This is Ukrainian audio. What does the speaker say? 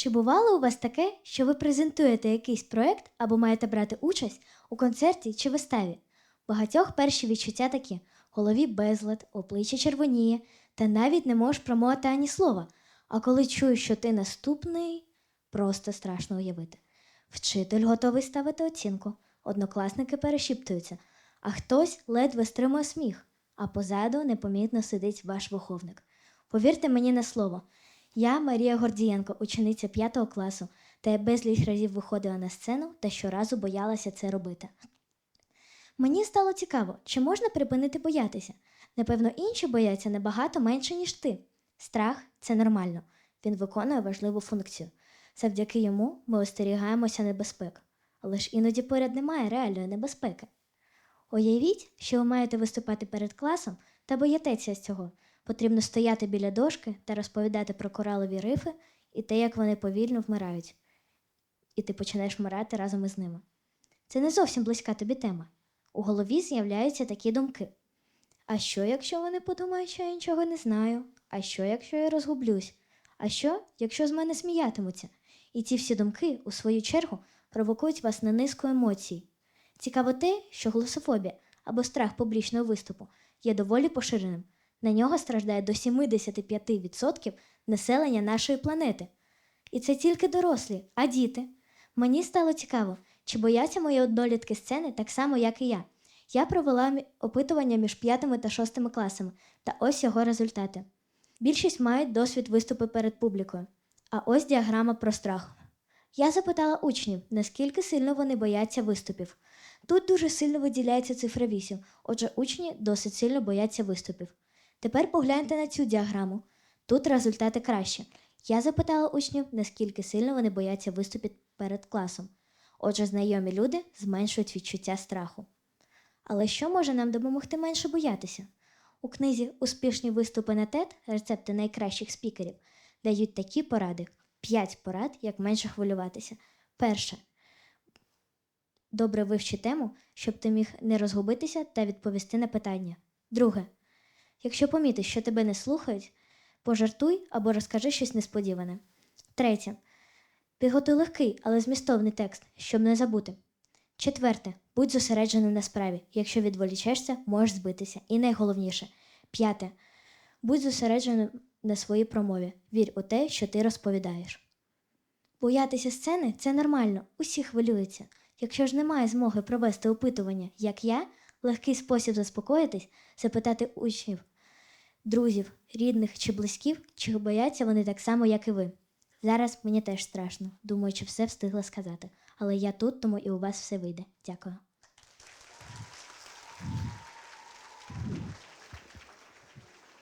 Чи бувало у вас таке, що ви презентуєте якийсь проект або маєте брати участь у концерті чи виставі? Багатьох перші відчуття такі: голові безлад, обличчя червоніє, та навіть не можеш промовити ані слова. А коли чуєш, що ти наступний, просто страшно уявити. Вчитель готовий ставити оцінку, однокласники перешіптуються, а хтось ледве стримує сміх, а позаду непомітно сидить ваш виховник. Повірте мені на слово, я Марія Гордієнко, учениця 5 класу, та я безліч разів виходила на сцену та щоразу боялася це робити. Мені стало цікаво, чи можна припинити боятися. Напевно, інші бояться набагато менше, ніж ти. Страх це нормально, він виконує важливу функцію. Завдяки йому ми остерігаємося небезпек, але ж іноді поряд немає реальної небезпеки. Уявіть, що ви маєте виступати перед класом та боїтеся цього. Потрібно стояти біля дошки та розповідати про коралові рифи і те, як вони повільно вмирають. І ти починаєш вмирати разом із ними. Це не зовсім близька тобі тема. У голові з'являються такі думки. А що, якщо вони подумають, що я нічого не знаю? А що, якщо я розгублюсь? А що, якщо з мене сміятимуться? І ці всі думки, у свою чергу, провокують вас на низку емоцій. Цікаво те, що глософобія або страх публічного виступу є доволі поширеним. На нього страждає до 75% населення нашої планети. І це тільки дорослі, а діти. Мені стало цікаво, чи бояться мої однолітки сцени так само, як і я. Я провела опитування між п'ятими та шостими класами, та ось його результати. Більшість мають досвід виступу перед публікою. А ось діаграма про страх. Я запитала учнів, наскільки сильно вони бояться виступів. Тут дуже сильно виділяється цифра 8, отже, учні досить сильно бояться виступів. Тепер погляньте на цю діаграму. Тут результати кращі. Я запитала учнів, наскільки сильно вони бояться виступів перед класом. Отже, знайомі люди зменшують відчуття страху. Але що може нам допомогти менше боятися? У книзі Успішні виступи на TED рецепти найкращих спікерів дають такі поради: 5 порад, як менше хвилюватися. Перше. Добре вивчи тему, щоб ти міг не розгубитися та відповісти на питання. Друге. Якщо помітиш, що тебе не слухають, пожартуй або розкажи щось несподіване. Третє. Підготуй легкий, але змістовний текст, щоб не забути. Четверте. Будь зосередженим на справі. Якщо відволічешся, можеш збитися. І найголовніше. П'яте. Будь зосередженим на своїй промові. Вір у те, що ти розповідаєш. Боятися сцени це нормально, усі хвилюються. Якщо ж немає змоги провести опитування, як я, легкий спосіб заспокоїтись запитати учнів, друзів, рідних чи близьких, чи бояться вони так само, як і ви. Зараз мені теж страшно, думаю, чи все встигла сказати. Але я тут, тому і у вас все вийде. Дякую.